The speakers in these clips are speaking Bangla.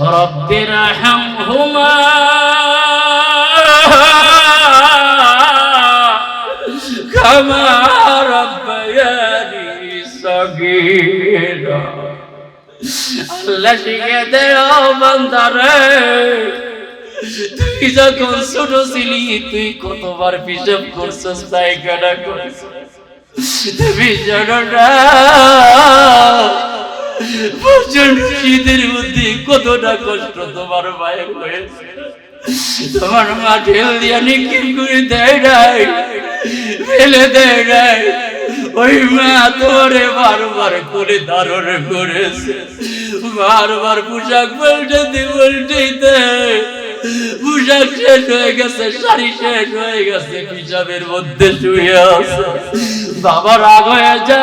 رب ارحمهما كما ربياني صغيرا আল্লাহ শিখে দেও বান্দারে তুই যখন ছোট ছিলি তুই কতবার পিসাব করছিস তাই কাটা করছিস তুমি জানো না প্রচন্ড শীতের মধ্যে কতটা কষ্ট তোমার মায়ের হয়েছে তোমার মা ঢেল দিয়া নিক্ষেপ করে দেয় নাই, ফেলে দেয় নাই। ওই মা তোরে বারবার করে ধারণ করেছে, বারবার পোশাক পাল্টাতে পাল্টাইতে। পোশাক শেষ হয়ে গেছে, শাড়ি শেষ হয়ে গেছে পিসাবের মধ্যে শুয়ে আছে। বাবা রাগ হয়ে যা।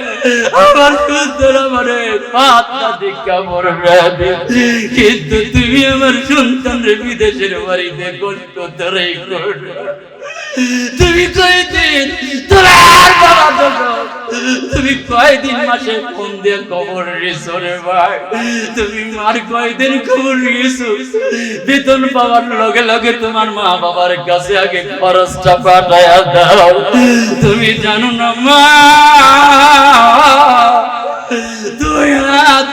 আমার সুন্দর আমারে পাতলা দীক্ষা মরবে কিন্তু তুমি আমার সন্তানের বিদেশের বাড়িতে কষ্ট ধরে করবে তুমি কয়দিন তোমার বাবা জন্য তুমি কয়দিন মাসে ফোন দিয়ে খবর নিয়েছো রে ভাই? তুমি মার কয়দিন খবর নিয়েছো বেতন পাওয়ার লগে লগে তোমার মা বাবার কাছে আগে খরচটা পাঠায়া দাও। তুমি জানো না মা? তুই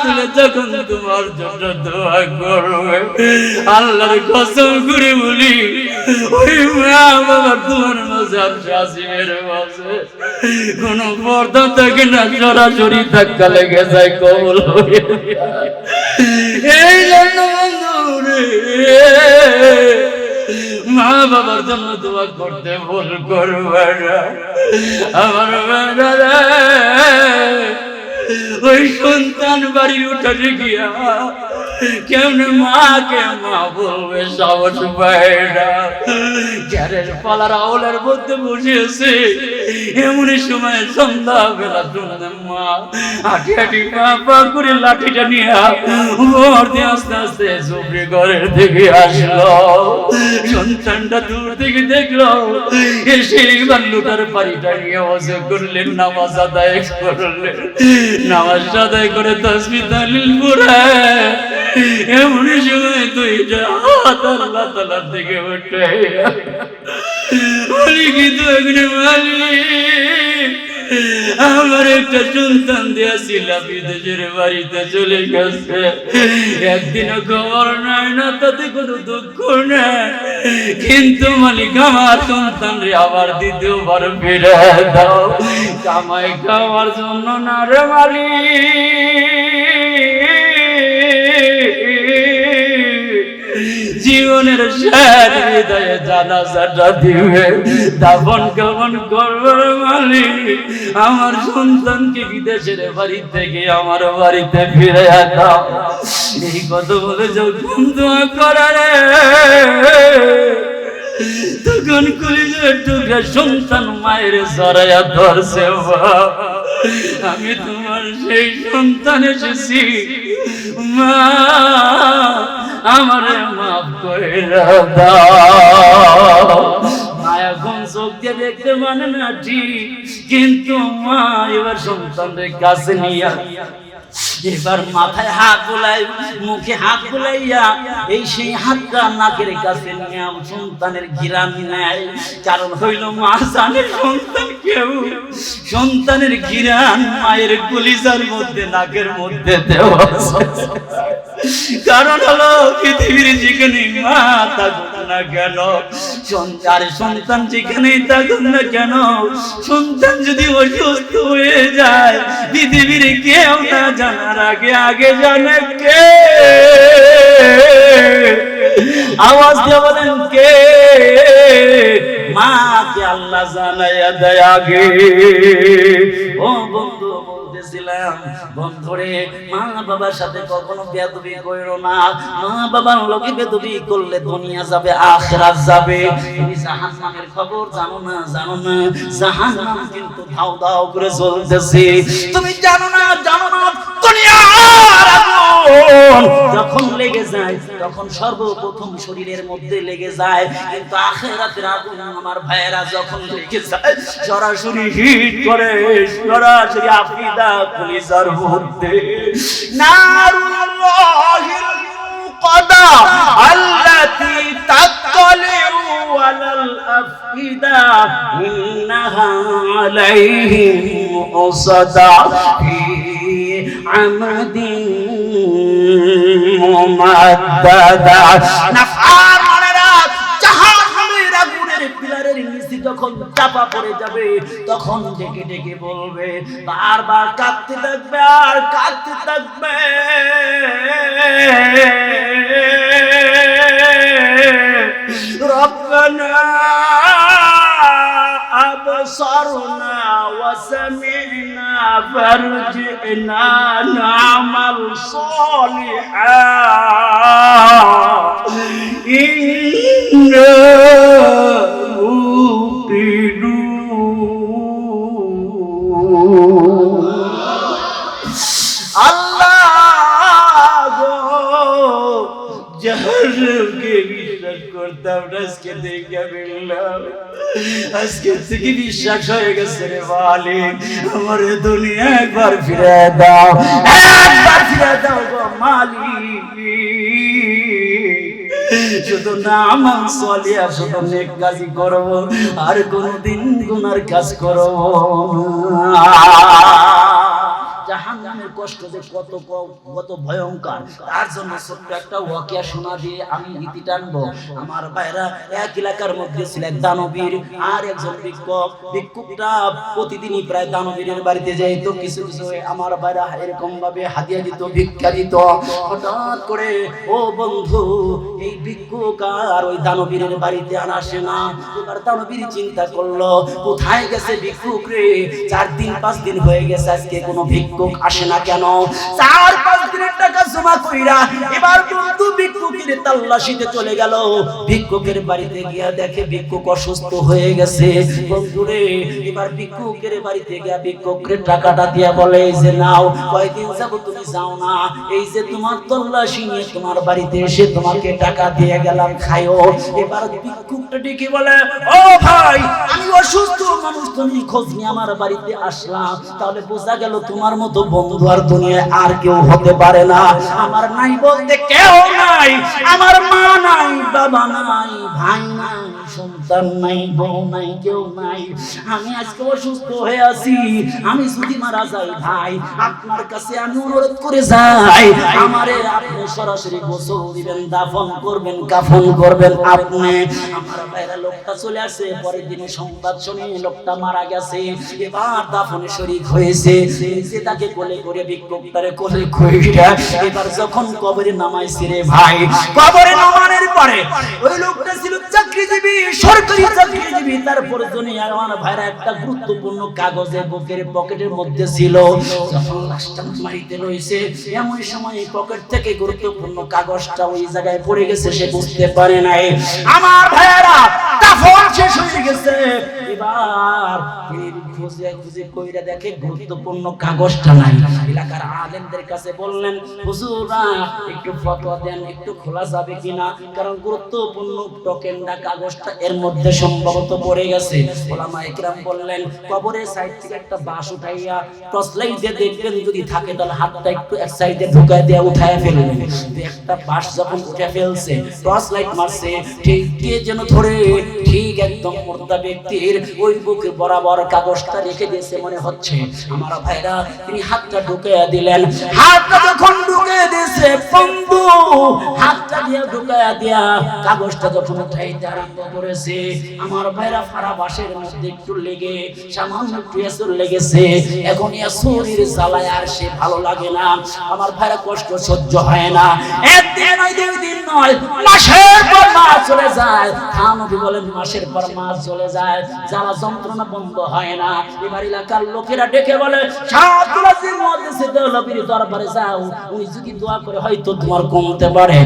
তুলে যখন তোমার জন্য দোয়া করবে, আল্লাহর কসম করে বলি, ওই মা বাবা তোমার মজাব শাসিমের মাঝে কোন পর্দা থাকে না, সরাসরি ধাক্কা লেগে যায়, কবল এই জন্য বন্ধু মা বাবার জন্য দোয়া করতে ভুল করবে আমার বেড়া ওই সন্তান বাড়ির উঠানে গিয়া কেমন মাকে মা বলবে সাহস পায় না? গ্যারের পালার আওলার মধ্যে বসেছে এমন সময় সন্ধ্যা বেলা শুনলাম মা, হাঁটি হাঁটি পা পা করে লাঠিটা নিয়ে ভোর দিয়ে আস্তে আস্তে জুবরি ঘরের দিকে আসলো। সন্তানটা দূর থেকে দেখল, এসে বাল্যটার বাড়িটা নিয়ে অজু করলেন, নামাজ আদায় করলেন। নামাজ আদায় করে তসবি তালিল পড়ে। এমন সময় তুই হাত আল্লাহ তালার উঠে। বলি কি তুই আমার একটা সন্তান দিয়েছিল বিদেশের বাড়িতে চলে গেছে। একদিনও খবর নাই, না তাতে কোনো দুঃখ নেই। কিন্তু মালিক, আমার সন্তান রে, আবার দ্বিতীয়বার ফিরে দাও। কামাই খাওয়ার জন্য না রে মালিক। জীবনের শেষ হৃদয়ে জানাজাটা দিবে দাফন কেমন করবার মালিক আমার সন্তানকে বিদেশের বাড়ি থেকে আমার বাড়িতে ফিরে দাও এই কথা বলে যখন দোয়া করারে তখন কলিজার টুকরা সন্তান মায়ের জড়াইয়া ধরছে। আমি তোমার সেই সন্তান এসেছি মা আমারে মাফ করে দাও। মা এখন চোখ দেখতে মানে না ঠিক, কিন্তু মা এবার সন্তানদের কাছে নিয়ে এবার মাথায় হাত বুলাই, মুখে হাত বুলাইয়া এই সেই হাতটা নাকের কাছে নিয়ে সন্তানের ঘিরান নেয়। কারণ হইল মা জানে সন্তান কেউ। সন্তানের ঘিরান মায়ের কলিজার মধ্যে, নাকের মধ্যে দেওয়া কারণ হলো পৃথিবীর যেখানে মা থাকুক না কেন? সন্তান সন্তান যেখানেই থাকুক না কেন? সন্তান যদি অসুস্থ হয়ে যায়, পৃথিবীর কেউ না জানার আগে আগে জানে কে? আওয়াজ দিয়ে বলেন কে? মাকে আল্লাহ জানাইয়া দেয় আগে। ও বন্ধু বলতেছিলাম বন্ধুরে, মা বাবার সাথে কখনো বেদবি কইরো না। মা বাবার লোকে বেদবি করলে দুনিয়া যাবে, আখরাত যাবে। তুমি জাহান্নামের খবর জানো না জানো না। জাহান্নাম কিন্তু ধাও ধাও করে চলতেছে। তুমি জানো না জানো না, দুনিয়ার আগুন যখন লেগে যায়, তখন সর্বপ্রথম শরীরের মধ্যে লেগে যায়। কিন্তু আখেরাতের আগুন আমার ভাইয়েরা যখন লেগে যায়, সরাসরি হিট করে, সরাসরি পুলিশার মধ্যে আমাদিন মুমাদ্দাদা নাফার মানেরা জাহান্নামের আগুনের পিলারের নিচে যখন চাপা পড়ে যাবে তখন ডেকে ডেকে বলবে বারবার কাঁদতে থাকবে আর কাঁদতে থাকবে রব্বানা أبصرنا وسمعنا فارجعنا نعمل صالحا. إنا موقنون الله جهنم করতাম না, আজকে দেখে ফেললাম। আজকে থেকে বিশ্বাস হয়ে গেছে রে মালিক আমার দুনিয়া একবার ফিরে দাও একবার ফিরে দাও গো মালিক। শুধু নাম সলিয়া শুধু নেক কাজই করব আর কোনদিন গুনার কাজ করব কষ্ট যে কত কত ভয়ঙ্কর। তার জন্য ছোট্ট একটা ওয়াকিয়া শোনা দিয়ে আমি ইতি টানবো। আমার ভাইরা এক এলাকার মধ্যে ছিল এক দানবীর আর একজন ভিক্ষুক। ভিক্ষুকটা প্রতিদিনই প্রায় দানবীরের বাড়িতে যাইত কিছু কিছু আমার ভাইরা এরকম ভাবে হাদিয়া দিত, ভিক্ষা দিত। হঠাৎ করে, ও বন্ধু, এই ভিক্ষুক আর ওই দানবীরের বাড়িতে আর আসে না। এবার দানবীর চিন্তা করল, কোথায় গেছে ভিক্ষুক রে? চার দিন, পাঁচ দিন হয়ে গেছে, আজকে কোনো ভিক্ষুক আসে না কেন? চার পাঁচ দিনের টাকা জমা কইরা এবার চলে গেল। ভিক্ষুকের বাড়িতে গিয়া দেখে ভিক্ষুক অসুস্থ হয়ে গেছে। বন্ধুরে এবার বাড়িতে গিয়া টাকাটা দিয়া বলে, এই যে নাও, কয়দিন যাব তুমি যাও না। এই যে তোমার তল্লাশি নিয়ে তোমার বাড়িতে এসে তোমাকে টাকা দিয়ে গেলাম খাইও এবার ভিক্ষুকটা ডেকে বলে, ও ভাই, আমি অসুস্থ মানুষ, তুমি খোঁজ নিয়ে আমার বাড়িতে আসলাম তাহলে বোঝা গেল তোমার মতো বন্ধু আর দুনিয়ায় আর কেউ হতে পারে না। আমার নাই বলতে কেউ নাই, আমার মা নাই, বাবা নাই, ভাই নাই সন্তান নাই, বউ নাই, কেউ নাই। আমি আজকে অসুস্থ হয়ে আছি। আমি যদি মারা যাই ভাই, আপনার কাছে আমি অনুরোধ করে যাই। আমারে আপনি সরাসরি গোসল দিবেন, দাফন করবেন, কাফন করবেন আপনি। আমার বাইরে লোকটা চলে আসে, পরের দিনে সংবাদ শুনে লোকটা মারা গেছে। এবার দাফনে শরীক হয়েছে। যে তাকে কোলে করে বিক্ষোভটারে কোলে কইরা এবার যখন কবরে নামাইছে রে ভাই, কবরে নামানোর পরে ওই লোকটা ছিল আমার ভাইরা একটা গুরুত্বপূর্ণ কাগজে মধ্যে ছিল। রয়েছে এমন সময় পকেট থেকে গুরুত্বপূর্ণ কাগজটা ওই জায়গায় গেছে, সে বুঝতে পারে নাই। আমার শেষ হয়ে গেছে। এবার তিনি খুঁজে খুঁজে কইরা দেখে গুরুত্বপূর্ণ কাগজটা নাই। এলাকার আলেমদের কাছে বললেন হুজুরা একটু ফতোয়া দেন একটু খোলা যাবে কিনা? কারণ গুরুত্বপূর্ণ টোকেনটা কাগজটা এর মধ্যে সম্ভবত পড়ে গেছে। ওলামা একরাম বললেন কবরের সাইড থেকে একটা বাঁশ উঠাইয়া টর্চ লাইট দিয়ে দেখবেন যদি থাকে তাহলে হাতটা একটু এক সাইডে ঢুকায় দিয়ে উঠায় ফেলবেন। একটা বাঁশ যখন উঠে ফেলছে টর্চ লাইট মারছে ঠিক কে যেন ধরে ঠিক একদম ব্যক্তির ওই বুকে বরাবর কাগজটা রেখে দিয়েছে মনে হচ্ছে। আমার ভাইরা, তিনি হাতটা ঢুকে দিলেন। হাতটা যখন ঢুকে দিয়েছে, বন্ধু, হাতটা দিয়া দিয়া কাগজটা যখন উঠাইতে আরম্ভ করেছে, আমার ভাইরা ফারা বাসের মধ্যে একটু লেগে, সামান্য একটু লেগেছে। এখন এসরের জ্বালায় আর সে ভালো লাগে না। আমার ভাইরা কষ্ট সহ্য হয় না। দিন নয়, মাসের পর মাস চলে যায়। খানবি বলেন, মাসের পর মাস চলে যায়, জ্বালা যন্ত্রণা বন্ধ হয় না। এবার এলাকার লোকেরা ডেকে বলে দরবারে যাও। উনি যদি দোয়া করে, হয়তো তোমার কমতে পারে।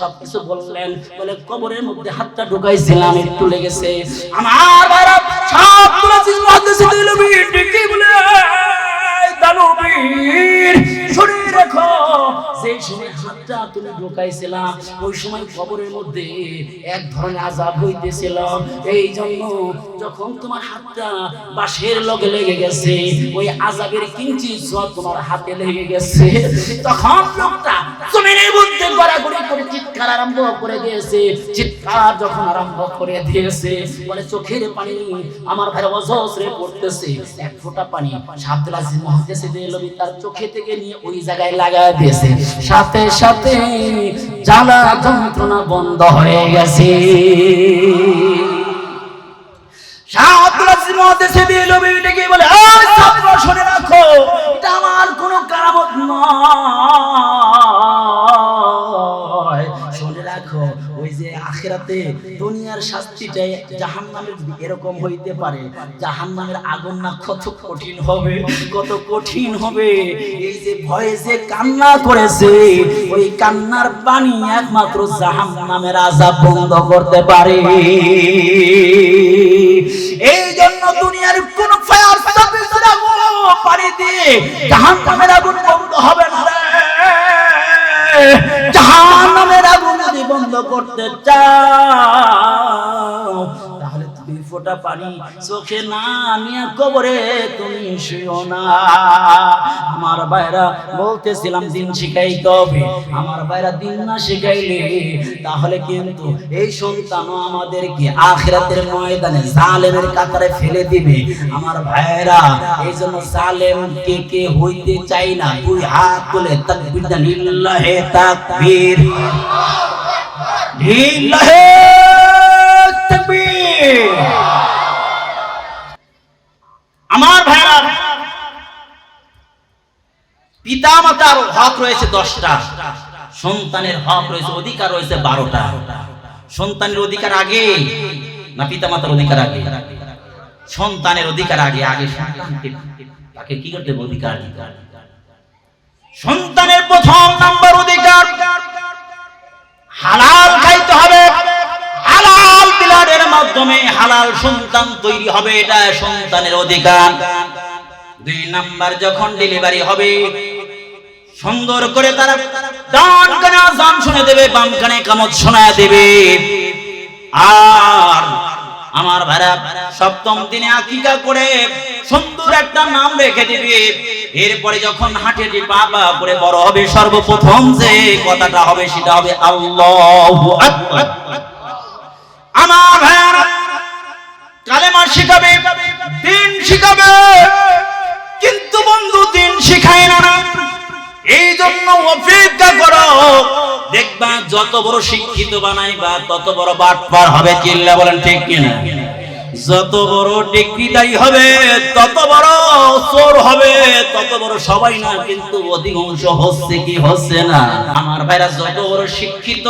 সবকিছু বললেন। বলে, কবরের মধ্যে হাতটা ঢুকাইছিলাম, একটু লেগেছে। আমার বলে "এই দানবীর যে সময় হাতটা তুমি ঢোকাইছিলাম ওই সময় মধ্যে এক ধরনের আজাব হইতেছিল। এই জন্য যখন তোমার হাতটা লগে লেগে গেছে, ওই আজাবের কিঞ্চি তোমার হাতে লেগে গেছে। তখন লোকটা গড়াগড়ি করে চিৎকার আরম্ভ করে দিয়েছে। চিৎকার যখন আরম্ভ করে দিয়েছে, বলে, চোখের পানি আমার ভাই অজস্রে পড়তেছে। এক ফোঁটা পানি সাবদুল মহাদেশে দেলবি তার চোখে থেকে নিয়ে ওই জায়গায় লাগায় দিয়েছে। সাথে সাথে জ্বালা যন্ত্রণা বন্ধ হয়ে গেছে। বলে আমার কোনো কারামত নয়। যে আখেরাতে দুনিয়ার শাস্তিটাই জাহান্নামের এরকম হইতে পারে। জাহান্নামের আগুন না কত কঠিন হবে, কত কঠিন হবে। এই যে ভয়ে যে কান্না করেছে, ওই কান্নার পানি একমাত্র জাহান্নামের আযাব বন্ধ করতে পারে। এই জন্য দুনিয়ার কোন ফায়ার সার্ভিস পানি দিয়ে জাহান্নামের আগুন বন্ধ হবে না রে। জাহান্নামের আগুন যদি বন্ধ করতে চাও, তাহলে দুই ফোঁটা পানি চোখে না নিয়ে কবরে তুমি শুও না। আমার ভাইরা বলতেছিলাম, দিন শিখাইতে হবে আমার ভাইরা, দিন না শিখাইলে তাহলে কিন্তু এই সন্তানও আমাদেরকে আখিরাতের ময়দানে জালেমের কাতারে ফেলে দিবে। আমার ভাইরা এই জন্য জালেম কে কে হইতে চাই না, দুই হাত তুলে তাকবীর লিল্লাহে তাকবীর তাকবীর। আমার পিতা মাতার হক রয়েছে দশটা, সন্তানের হক রয়েছে, অধিকার রয়েছে বারোটা। সন্তানের অধিকার আগে না পিতা মাতার অধিকার আগে? সন্তানের অধিকার আগে আগে তাকে কি করতে? অধিকার সন্তানের প্রথম নাম্বার অধিকার, হালাল হবে। হালাল পিলারের মাধ্যমে হালাল সন্তান তৈরি হবে, এটা সন্তানের অধিকার। দুই নাম্বার, যখন ডেলিভারি হবে, সুন্দর করে তারা ডান কানে আজান শুনে দেবে, বাম কানে কামত শোনায় দেবে। আর আমার ভাড়া সপ্তম দিনে আকিকা করে সুন্দর একটা নাম রেখে দিবে। এরপরে যখন হাঁটে পা করে বড় হবে সর্বপ্রথম যে কথাটা হবে সেটা হবে আল্লাহু আমার ভাইয়ারা কালেমা শিখাবে, দিন শিখাবে, কিন্তু বন্ধু দিন শিখায় না। এই জন্য অপেক্ষা করো। দেখবা যত বড় শিক্ষিত বানাইবা, তত বড় বাটপার হবে চিল্লা বলেন ঠিক কিনা? যত বড় ডিগ্রিদারি হবে, তত বড় চোর হবে, তত বড় সবাই না, কিন্তু অধিকাংশ হচ্ছে কি হচ্ছে না। আমার ভাইরা যত বড় শিক্ষিত,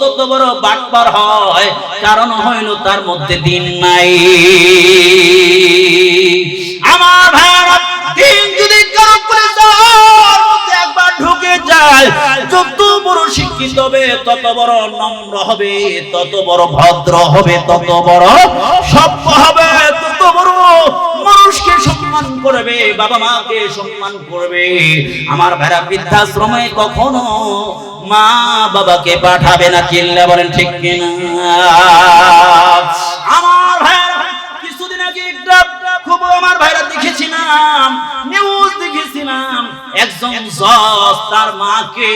তত বড় বাটপার হয়। কারণ হইল তার মধ্যে দিন নাই। আমার ভাইরা, দিন যদি কারও মধ্যে একবার ঢুকে যায়, যত বড় শিক্ষিত হবে, তত বড় নম্র হবে, তত বড় ভদ্র হবে, তত বড় সভ্য হবে, তত বড় মানুষকে সম্মান করবে, বাবা মাকে সম্মান করবে। আমার ভেড়া বৃদ্ধাশ্রমে কখনো মা বাবাকে পাঠাবে না, চিল্লা বলেন ঠিক কিনা? আমার একটা খুব আমার ভাইরা দেখেছিলাম নিউজ দেখেছিলাম। একজন জজ তার মাকে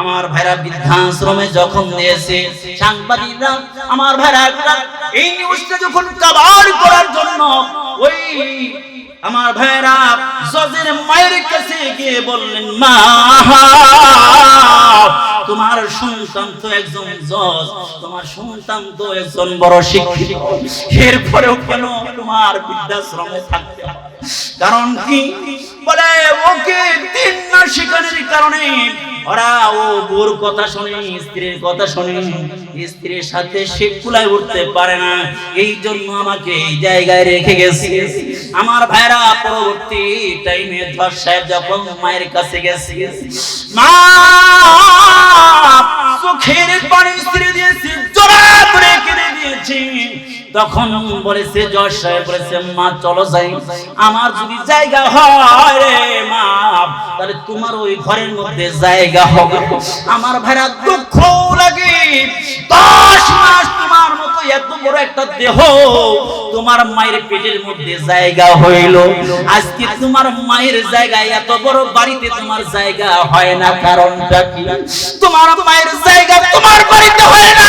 আমার ভাইরা বৃদ্ধাশ্রমে যখন নিয়েছে, সাংবাদিকরা, আমার ভাইরা এই নিউজটা যখন কভার করার জন্য ওই আমার ভাইরা জজের মায়ের কাছে গিয়ে বললেন, মা, তোমার সন্তান তো একজন জজ, তোমার সন্তান তো একজন বড় শিক্ষিত এরপরেও কেন তোমার বিদ্যাশ্রমে থাকতে? কারণ কি? বলে, ওকে তিন না শিকারের কারণে ওরা ও বোর কথা শুনে, স্ত্রীর কথা শুনে, স্ত্রীর সাথে সে কুলায় উঠতে পারে না। এই জন্য আমাকে এই জায়গায় রেখে গেছে। আমার ভাইরা পরবর্তী টাইমে ধর সাহেব যখন মায়ের কাছে গেছে, মা, চোখের পানি স্ত্রী দিয়েছি জোড়া করে দিয়েছি। তখন বলেছে জজ সাহেব বলেছে মা, চলো যাই। আমার যদি জায়গা হয় রে, মা, তাহলে তোমার ওই ঘরের মধ্যে জায়গা হবে। আমার ভাইরা দুঃখ লাগে। দশ মাস তোমার মতো এত বড় একটা দেহ তোমার মায়ের পেটের মধ্যে জায়গা হইল। আজকে তোমার মায়ের জায়গায় এত বড় বাড়িতে তোমার জায়গা হয় না। কারণটা কি? তোমার মায়ের জায়গা তোমার বাড়িতে হয় না।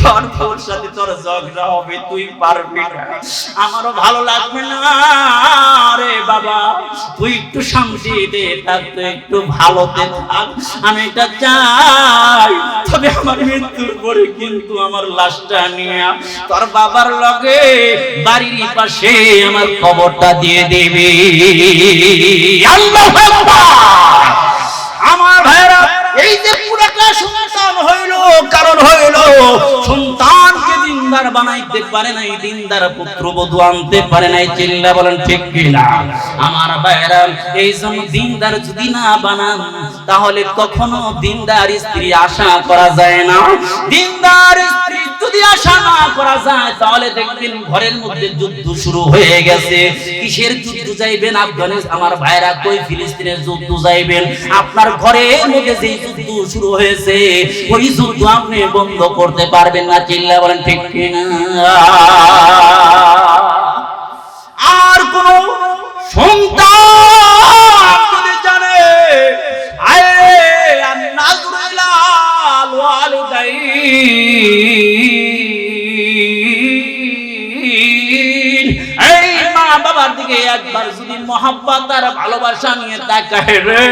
তোর তোর সাথে তোর ঝগড়া হবে, তুই পারবি না। আমারও ভালো লাগবে না রে বাবা। তুই একটু শান্তিতে থাক তুই একটু ভালোতে থাক। আমি এটা চাই, তবে আমার মৃত্যুর পরে কিন্তু আমার লাশটা নিয়ে তোর বাবার লগে বাড়ির পাশে আমার কবরটা দিয়ে দিবি। আল্লাহু আমার ভাইরা এই যে পুরাটা সন্তান হইল কারণ হইল সন্তানকে দিনদার বানাইতে পারে নাই দিনদার পুত্র বধূ আনতে পারে নাই চিল্লা বলেন ঠিক কিনা? আমার ভাইরা এই জন্য দিনদার যদি না বানান তাহলে কখনো দিনদার স্ত্রী আশা করা যায় না। দিনদার স্ত্রী যদি আশা না করা যায়, তাহলে দেখবেন ঘরের মধ্যে যুদ্ধ শুরু হয়ে গেছে। কিসের যুদ্ধ যাইবেন? আফগানিস্তান আমার ভাইরা কই? ফিলিস্তিনের যুদ্ধ যাইবেন? আপনার ঘরের মধ্যে যে যুদ্ধ শুরু হয়েছে, ওই যুদ্ধ আপনি বন্ধ করতে পারবেন না, চিল্লা বলেন, ঠিক আর কোন সন্তান দিকে একবার যদি মহাব্বত আর ভালোবাসা নিয়ে তাকায় রে।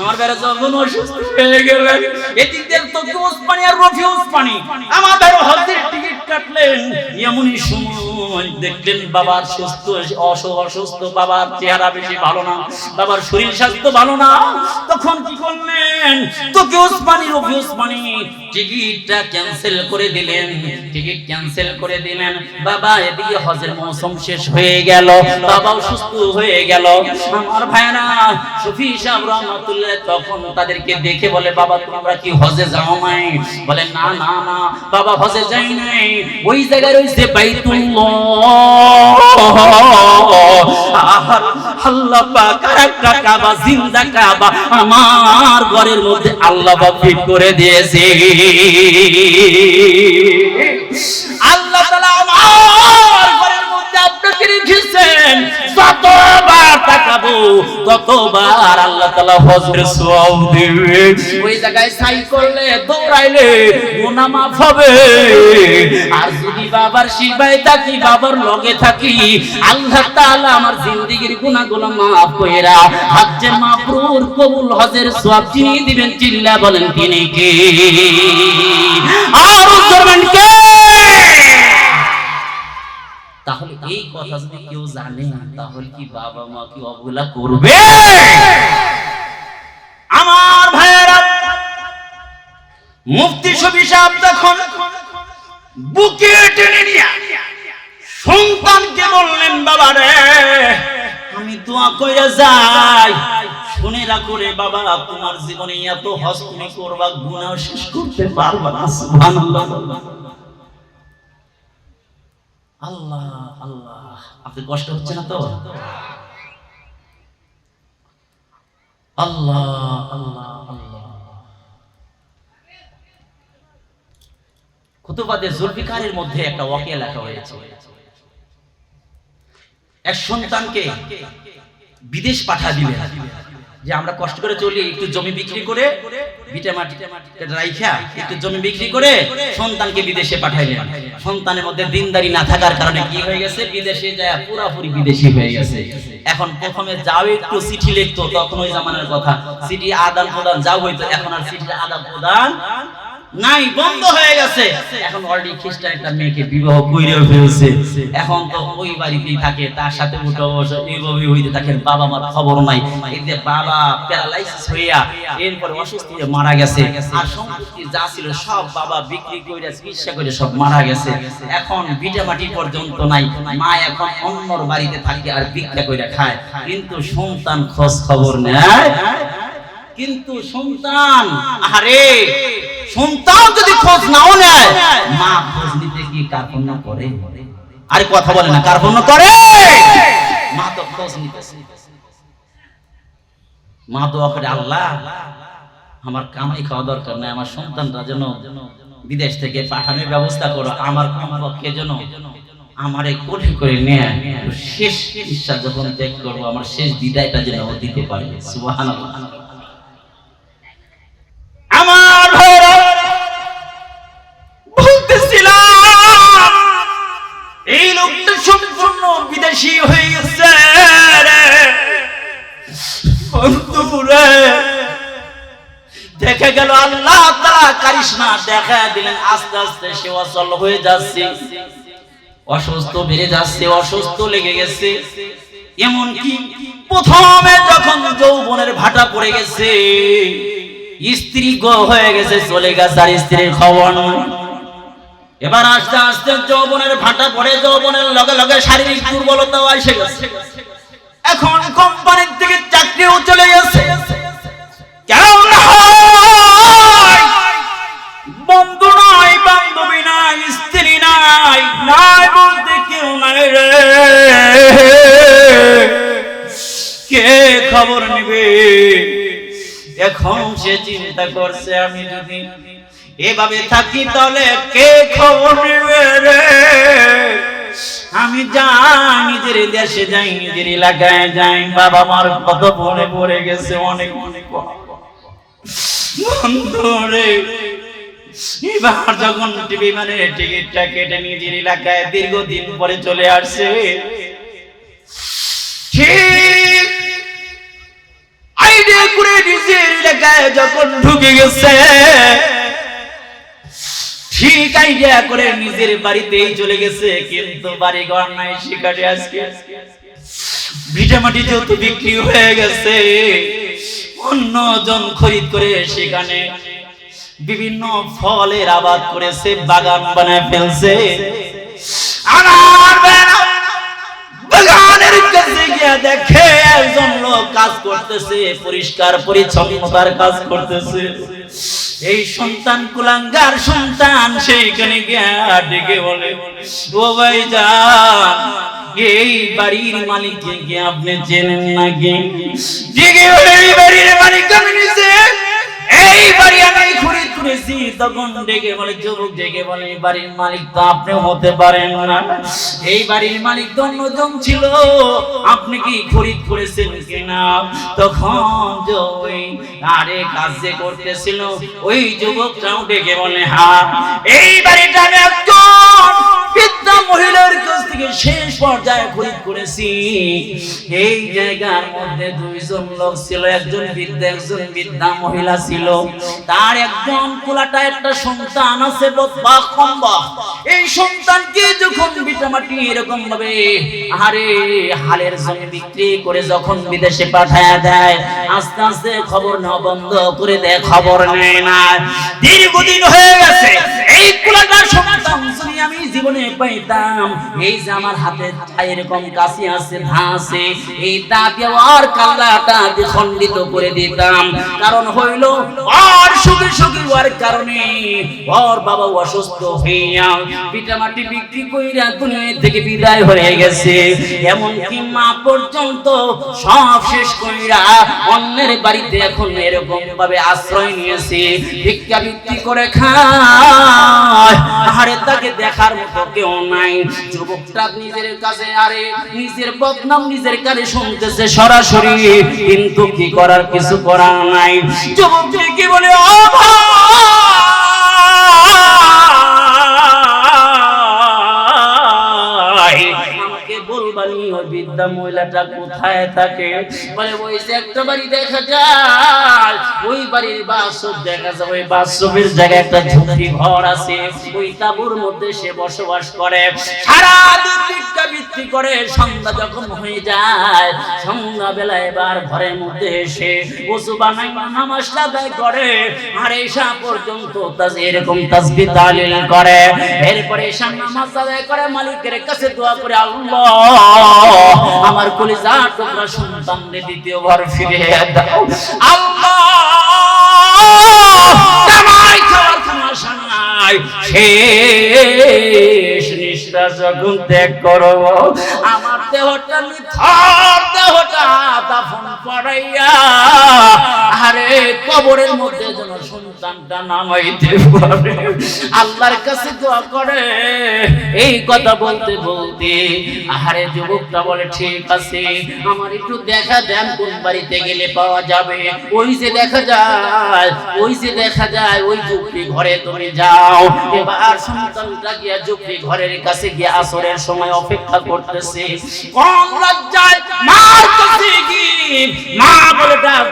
আমার বেড়া যখন অসুস্থ হয়ে গেলেন। আমার হজের টিকিট কাটলেন। এমনই সময় দেখলেন বাবার সুস্থ অসুস্থ, বাবার চেহারা বেশি ভালো না, বাবার শরীর স্বাস্থ্য ভালো না। তখন কি করলেন? তোকে উসমানী রফি উসমানী টিকিটটা ক্যান্সেল করে দিলেন। টিকিট ক্যান্সেল করে দিলেন। বাবা, এদিকে হজের মৌসুম শেষ হয়ে গেল। বাবাও সুস্থ হয়ে গেল। আমার ভাইরা সুফি সাহেব রহমাতুল্লাহ তখন তাদেরকে দেখে বলে, বাবা, তোমরা কি হজে যাও নাই? বলে, না না না, বাবা হজে যাই নাই। ওই জায়গায় রয়েছে বাইতুল্লাহ। আল্লাহ আমার ঘরের মধ্যে আল্লাহ পাক করে দিয়েছে। আল্লাহ যতবার তাকাবো, ততবার আল্লাহ তাআলা হজের সওয়াব ওই জায়গায় সাই করলে, দৌড়াইলে গুনাহ হবে। আর যদি বাবার শিবায় থাকি, বাবার লগে থাকি, আল্লাহ তাআলা আমার গুনাহগুলো কইরা হজ্জে মাবরুর কবুল হজের সওয়াব দিবেন, চিল্লা বলেন তিনি কে? আর করবেন কে? তাহলে এই কথা যদি কেউ জানে না তাহলে কি বাবা মা কি অবহেলা করবে? আমার ভাইয়েরা মুফতি শফি সাহেব তখন বুকে টেনে নিয়ে সন্তানকে বললেন বাবা রে আমি দোয়া কইরা যাই। শুনে রাখো রে বাবা তোমার জীবনে এত হজ তুমি করবা গুনাহ শেষ করতে পারবা না সুবহানাল্লাহ। আল্লাহ আল্লাহ। আপনি কষ্ট হচ্ছে না তো? আল্লাহ আল্লাহ আল্লাহ। কুতুবাদে জুলফিকারের মধ্যে একটা ওয়াকিয়া লেখা হয়েছে। এক সন্তানকে বিদেশ পাঠা দিলেন। যে আমরা কষ্ট করে চলি, একটু জমি বিক্রি করে ভিটা মাটি রাইখা, একটু জমি বিক্রি করে সন্তানকে বিদেশে পাঠাইলেন। সন্তানের মধ্যে দিনদারি না থাকার কারণে কি হয়ে গেছে? বিদেশে যায়, পুরাপুরি বিদেশি হয়ে গেছে। এখন প্রথমে যাও, একটু চিঠি লিখতো, তখন ওই জামানের কথা। চিঠি আদান প্রদান যাও হইতো, এখন আর চিঠি আদান প্রদান নাই, বন্ধ হয়ে গেছে। এখন অলরেডি খ্রিস্টান একটা মেয়েকে বিবাহ ফেলছে। এখন তো ওই বাড়িতেই থাকে, তার সাথে উঠো বসো হইতে থাকে বাবা খবর নাই। যে বাবা প্যারালাইসিস হইয়া এরপর অসুস্থ হয়ে মারা গেছে। আর সম্পত্তি যা ছিল সব বাবা বিক্রি কইরা চিকিৎসা করে সব মারা গেছে। এখন ভিটা মাটি পর্যন্ত নাই। মা এখন অন্যর বাড়িতে থাকে আর ভিক্ষা কইরা খায়। কিন্তু সন্তান খোঁজ খবর নেয়। কিন্তু সন্তান আরে সন্তান যদি খোঁজ নাও নেয় মা খোঁজ নিতে কি কার্পণ্য করে। আরে কথা বলে না কার্পণ্য করে। মা তো খোঁজ নিতে মা তো করে আল্লাহ আমার কামাই খাওয়া দরকার নাই আমার সন্তানরা যেন বিদেশ থেকে পাঠানোর ব্যবস্থা করো আমার কমপক্ষে যেন আমারে কোঠে করে নেয়। শেষ ইচ্ছা যখন ত্যাগ করব আমার শেষ বিদায়টা যেন দিতে পারে। সুবহানাল্লাহ। দেখে গেল, আল্লাহ তারা কারিশমা দেখা দিলেন, আস্তে আস্তে সে অচল হয়ে যাচ্ছে। অসুস্থ বেড়ে যাচ্ছে, অসুস্থ লেগে গেছে। এমন কি প্রথমে যখন যৌবনের ভাটা পড়ে গেছে, স্ত্রী গো হয়ে গেছে, চলে গেছে আর স্ত্রীর খবর এবার আস্তে আস্তে যৌবনের ভাটা পড়ে, যৌবনের লগে লগে শারীরিক দুর্বলতাও এসে গেছে। চিন্তা করছে আমি যদি এভাবে থাকি তাহলে কে খবর নেবে রে? আমি যাই নিজের দেশে যাই, নিজের এলাকায় যাই। বাবা মার কত পড়ে পড়ে গেছে অনেক। অনেক বন্ধুরে এবার যখন বিমানে টিকিটটা কেটে নিজের এলাকায় দীর্ঘদিন পরে চলে আসছে ঠিক ঠিক আইডিয়া করে নিজের বাড়িতেই চলে গেছে, কিন্তু বাড়ি ঘর নাই শিকারে আজকে। ভিটামাটি বিক্রি হয়ে গেছে, অন্যজন খরিদ করে সেখানে বিভিন্ন ফলের আবাদ করেছে, বাগান বানায় ফেলছে। কাছে গিয়ে দেখে একজন লোক কাজ করতেছে, পরিষ্কার, পরিচ্ছন্নতার কাজ করতেছে। এই সন্তান কুলাঙ্গার সন্তান সেইখানে গিয়া ডেকে বলে, ও ভাই এই বাড়ির আপনি চেনেন নাকি? ডেকে বলে, এই বাড়ির মালিক আমি নিছে এই বাড়ি আমি খরিদ করেছি তখন ডেকে বলে, যুবক ডেকে বলে, এই বাড়ির মালিক তো আপনি হতে পারেন না। এই বাড়ির মালিক তো ছিল। আপনি কি খরিদ করেছেন কিনা? তখন আরে কাজ যে করতেছিল, ওই যুবকটাও ডেকে বলে হ্যাঁ এই বাড়িটা আমি মহিলার কাছ থেকে শেষ পর্যায়ে খরিদ করেছি। এই জায়গার মধ্যে দুইজন লোক ছিল, একজন বৃদ্ধ, একজন বৃদ্ধা মহিলা ছিল। তার একজন কোলাটা একটা সন্তান আছে বা খম্বা। এই সন্তানকে যখন পিটামাটি এরকম ভাবে আরে হালের জমি বিক্রি করে যখন বিদেশে পাঠায় দেয়, আস্তে আস্তে খবর না বন্ধ করে দেয়, খবর নেয় না। দীর্ঘদিন হয়ে গেছে। এই কুলাটা যদি আমি জীবনে পাইতাম এই যে আমার হাতে এরকম আছে আছে, এই দা কাল্লাটা খণ্ডিত করে দিতাম। কারণ হইল আর সুখে কারণে ওর বাবা অসুস্থ হইয়া বিক্রি কইরা দুনিয়া থেকে বিদায় হয়ে গেছে। এমন কি মা পর্যন্ত সব শেষ কইরা অন্যের বাড়িতে এখন এরকম ভাবে আশ্রয় নিয়েছে। ভিক্ষা বিক্রি করে খায়। আরে তাকে দেখার মতো কেউ নাই। যুবকটা নিজের কাছে আরে, নিজের বদনাম নিজের কানে শুনতেছে সরাসরি, কিন্তু কি করার কিছু করার নাই। যুবকটি কি বলে ও ভাই বিদ্যা মহিলাটা কোথায় থাকে? বলে, ওই যে একটা বাড়ি দেখা যায়, ওই বাড়ির বাসব দেখা যায়। ওই বাসবের জায়গায় একটা ঝুঁকি ঘর আছে। ওই তাবুর মধ্যে সে বসবাস করে। সারা দিন ভিক্ষা বিক্রি করে, সন্ধ্যা যখন হয়ে যায় সন্ধ্যা বেলা এবার ঘরের মধ্যে এসে বানাই আদায় করে, আর এসা পর্যন্ত এরকম তাহলিল করে। এরপরে এসা নামাজ আদায় করে, মালিকের কাছে দোয়া করে, আল্লাহ আমার কলিজা টুকরা সন্তানদের দ্বিতীয়বার ফিরে দাও। যখন ত্যাগ আমার দেহটা নিথর দেহটা দাফন পড়াইয়া আরে কবরের মধ্যে যেন সন্তানটা নামাইতে পারে আল্লাহর কাছে দোয়া করে। এই কথা বলতে বলতে, আহারে যুবকটা বলে, ঠিক আছে, আমার একটু দেখা দেন, কোন বাড়িতে গেলে পাওয়া যাবে? ওই যে দেখা যায়, ওই যে দেখা যায়, ওই ঘরে তুমি যাও। এবার সন্তানটা গিয়া যুক্তি ঘরের কাছে গিয়ে আসরের সময় অপেক্ষা করতেছে। কোন লজ্জায় মার কাছে কি মা বলে, ডাক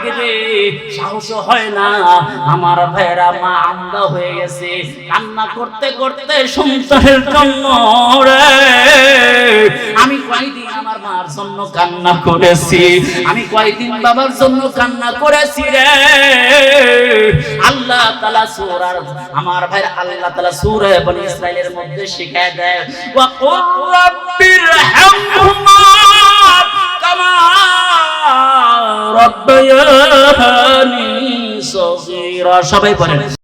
সাহস হয় না, আমার ভাইরা মা আন্দা হয়ে গেছে। কান্না করতে করতে সন্তানের জন্য আমি কয়দিন আমার মার জন্য কান্না করেছি? আমি কয়দিন বাবার জন্য কান্না করেছি রে? আল্লাহ তাআলা সূরার আমার ভাই আল্লাহ তাআলা সূরা বনি ইসরাইলের মধ্যে শিখায় দেয়, ওয়া কুর রাব্বির হামহুমা কামা রাব্বায়ানি সগীরা। সবাই বলেন।